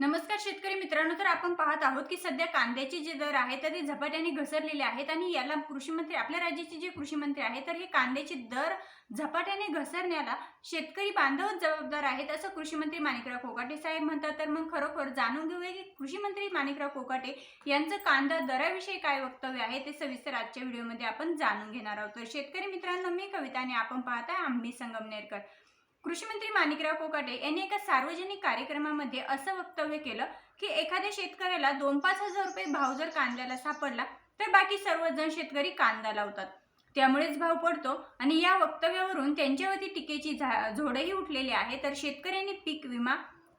नमस्कार शेतकरी मित्रांनो तर आपण पाहत आहोत की सध्या कांद्याचे जे दर आहेत तर ते झपाट्याने घसरलेले आहेत आणि याला कृषी मंत्री आपल्या राज्याचे जे कृषी मंत्री आहेत तर हे कांद्याचे दर झपाट्याने घसरण्याला शेतकरी बांधवच जबाबदार आहेत असं कृषी मंत्री माणिकराव कोकाटे साहेब म्हणतात. तर मग खरोखर जाणून घेऊया की कृषी मंत्री माणिकराव कोकाटे यांचं कांदा दराविषयी काय वक्तव्य आहे ते सविस्तर आजच्या व्हिडिओमध्ये आपण जाणून घेणार आहोत. तर शेतकरी मित्रांनो मी कविता आणि आपण पाहताय आम्ही संगमनेरकर. कृषी मंत्री माणिकराव कोकाटे यांनी एका सार्वजनिक कार्यक्रमामध्ये असं वक्तव्य केलं की एखाद्या शेतकऱ्याला दोन पाच हजार रुपये भाव जर कांद्याला सापडला तर बाकी सर्वजण शेतकरी कांदा लावतात. त्यामुळेच भाव पडतो आणि या वक्तव्यावरून त्यांच्यावरती टीकेची झा- झोडही उठलेली आहे. तर शेतकऱ्यांनी पीक विमा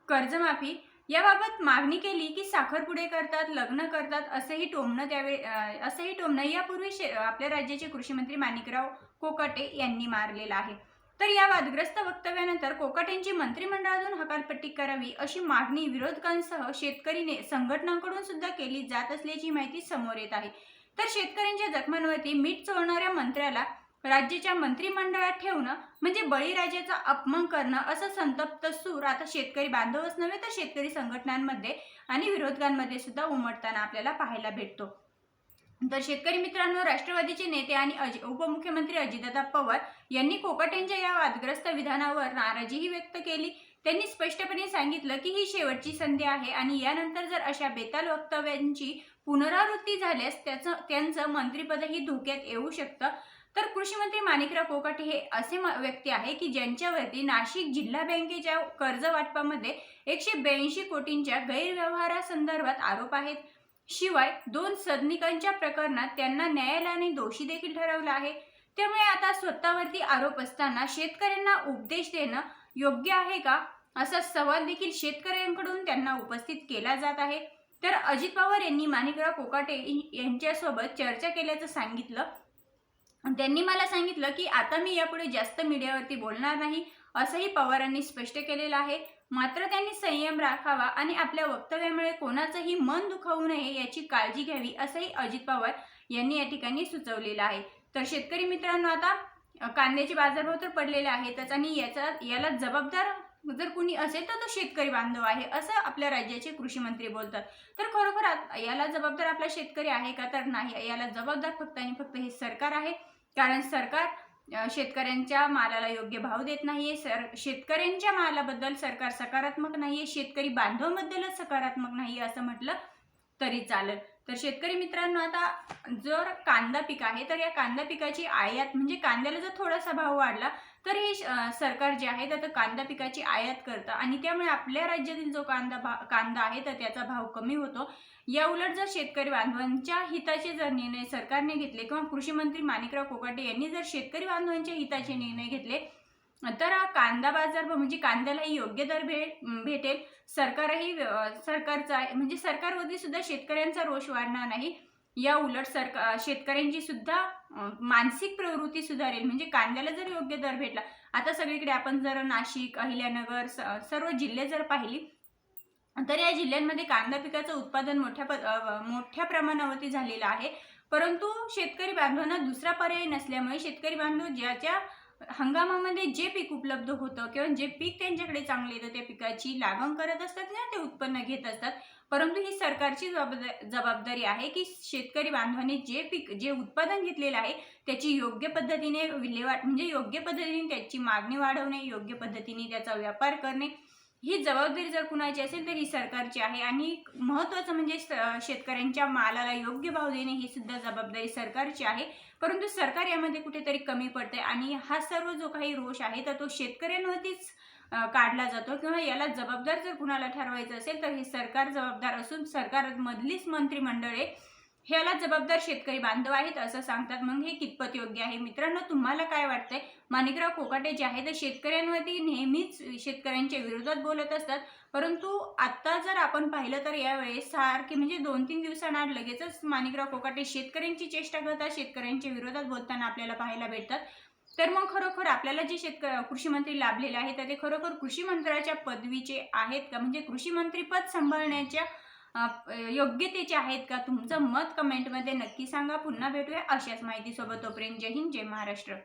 कर्जमाफी याबाबत मागणी केली की साखरपुडे करतात लग्न करतात असंही टोमणं त्यावेळी असंही टोमणं यापूर्वी शे- आपल्या राज्याचे कृषी मंत्री माणिकराव कोकाटे यांनी मारलेलं आहे. तर या वादग्रस्त वक्तव्यानंतर कोकाटेंची मंत्रिमंडळातून हकालपट्टी करावी अशी मागणी विरोधकांसह शेतकरीने संघटनांकडून सुद्धा केली जात असल्याची माहिती समोर येत आहे. तर शेतकऱ्यांच्या जखमांवरती मीठ चोळणाऱ्या मंत्र्याला राज्याच्या मंत्रिमंडळात ठेवणं म्हणजे बळीराजाचा अपमान करणं असं संतप्त सूर आता शेतकरी बांधवच नव्हे तर शेतकरी संघटनांमध्ये आणि विरोधकांमध्ये सुद्धा उमटताना आपल्याला पाहायला भेटतो. तर शेतकरी मित्रांनो राष्ट्रवादीचे नेते आणि अजि उपमुख्यमंत्री अजितदादा पवार यांनी कोकाटेंच्या या वादग्रस्त विधानावर नाराजीही व्यक्त केली. त्यांनी स्पष्टपणे सांगितलं की ही शेवटची संधी आहे आणि यानंतर जर अशा बेताल वक्तव्यांची पुनरावृत्ती झाल्यास त्याचं त्यांचं मंत्रिपदही धोक्यात येऊ शकतं. तर कृषीमंत्री माणिकराव कोकाटे हे असे म- व्यक्ती आहे की ज्यांच्यावरती नाशिक जिल्हा बँकेच्या कर्ज वाटपामध्ये एकशे ब्याऐंशी कोटींच्या गैरव्यवहारासंदर्भात आरोप आहेत. शिवाय दोन सदनिकांच्या प्रकरणात त्यांना न्यायालयाने दोषी देखील ठरवलं आहे. त्यामुळे आता स्वतःवरती आरोप असताना शेतकऱ्यांना उपदेश देणं योग्य आहे का? असा सवाल देखील शेतकऱ्यांकडून त्यांना उपस्थित केला जात आहे. तर अजित पवार यांनी माणिकराव कोकाटे यांच्यासोबत चर्चा केल्याचं सांगितलं. त्यांनी मला सांगितलं की आता मी यापुढे जास्त मीडियावरती बोलणार नाही. असंही पवारांनी स्पष्ट केलेलं आहे. मात्र त्यांनी संयम राखावा आणि आपल्या वक्तव्यामुळे कोणाचंही मन दुखावू नये याची काळजी घ्यावी असंही अजित पवार यांनी या ठिकाणी सुचवलेलं आहे. तर शेतकरी मित्रांनो आता कांद्याचे बाजारभाव तर पडलेले आहेत आणि याचा याला जबाबदार जर कुणी असेल तर तो शेतकरी बांधव आहे असं आपल्या राज्याचे कृषी मंत्री बोलतात. तर खरोखर याला जबाबदार आपला शेतकरी आहे का तर नाही याला जबाबदार फक्त आणि फक्त हे सरकार आहे. कारण सरकार शेतकऱ्यांच्या मालाला योग्य भाव देत नाहीये सर शेतकऱ्यांच्या मालाबद्दल सरकार सकारात्मक नाहीये शेतकरी बांधवांबद्दलच सकारात्मक नाहीये असं म्हटलं तरी चालेल. तर शेतकरी मित्रांनो आता जर कांदा पीक आहे तर या कांदा पिकाची आयात म्हणजे कांद्याला जर थोडासा भाव वाढला तर हे सरकार जे आहे त्यात कांदा पिकाची आयात करतं आणि त्यामुळे आपल्या राज्यातील जो कांदा भा कांदा आहे तर त्याचा भाव कमी होतो. या उलट जर शेतकरी बांधवांच्या हिताचे जर निर्णय सरकारने घेतले किंवा कृषी मंत्री माणिकराव कोकाटे यांनी जर शेतकरी बांधवांच्या हिताचे निर्णय घेतले तर कांदा बाजार म्हणजे कांद्यालाही योग्य दर भेट भेटेल. सरकारही सरकारचा म्हणजे सरकारवरती सुद्धा शेतकऱ्यांचा रोष वाढणार नाही. या उलट सरकार शेतकऱ्यांची सुद्धा मानसिक प्रवृत्ती सुधारेल. म्हणजे कांद्याला जर योग्य दर भेटला आता सगळीकडे आपण जर नाशिक अहिल्यानगर सर्व जिल्हे जर पाहिली तर या जिल्ह्यांमध्ये कांदा पिकाचं उत्पादन मोठ्या प मोठ्या प्रमाणावरती झालेलं आहे. परंतु शेतकरी बांधवांना दुसरा पर्याय नसल्यामुळे शेतकरी बांधव ज्याच्या हंगामामध्ये जे पीक उपलब्ध होतं किंवा जे पीक त्यांच्याकडे चांगले येतं त्या पिकाची लागण करत असतात ना ते उत्पन्न घेत असतात. परंतु ही सरकारची जबाबदा जबाबदारी आहे की शेतकरी बांधवाने जे पीक जे उत्पादन घेतलेलं आहे त्याची योग्य पद्धतीने विल्हेवाट म्हणजे योग्य पद्धतीने त्याची मागणी वाढवणे योग्य पद्धतीने त्याचा व्यापार करणे ही जबाबदारी जर कुणाची असेल तर ही सरकारची आहे. आणि महत्त्वाचं म्हणजे स- शेतकऱ्यांच्या मालाला योग्य भाव देणे ही सुद्धा जबाबदारी सरकारची आहे. परंतु सरकार यामध्ये कुठेतरी कमी पडते आणि हा सर्व जो काही रोष आहे तर तो शेतकऱ्यांवरतीच काढला जातो किंवा याला जबाबदार जर कुणाला ठरवायचं असेल तर हे सरकार जबाबदार असून सरकारमधलीच मंत्रिमंडळे ह्याला जबाबदार शेतकरी बांधव आहेत असं सांगतात. मग हे कितपत योग्य आहे? मित्रांनो तुम्हाला काय वाटतंय? माणिकराव कोकाटे जे आहे ते शेतकऱ्यांवरती नेहमीच शेतकऱ्यांच्या विरोधात बोलत असतात. परंतु आता जर आपण पाहिलं तर यावेळेस सारखे म्हणजे दोन तीन दिवसांना लगेचच माणिकराव कोकाटे शेतकऱ्यांची चेष्टा करतात शेतकऱ्यांच्या विरोधात बोलताना आपल्याला पाहायला भेटतात. तर मग खरोखर आपल्याला जे शेतक कृषी मंत्री लाभलेले आहेत तर ते खरोखर कृषी मंत्र्याच्या पदवीचे आहेत का? म्हणजे कृषीमंत्रीपद सांभाळण्याच्या योग्यतेचे आहेत का? तुमचं मत कमेंटमध्ये नक्की सांगा. पुन्हा भेटूया अशाच माहितीसोबत. तोपर्यंत जय हिंद जय महाराष्ट्र.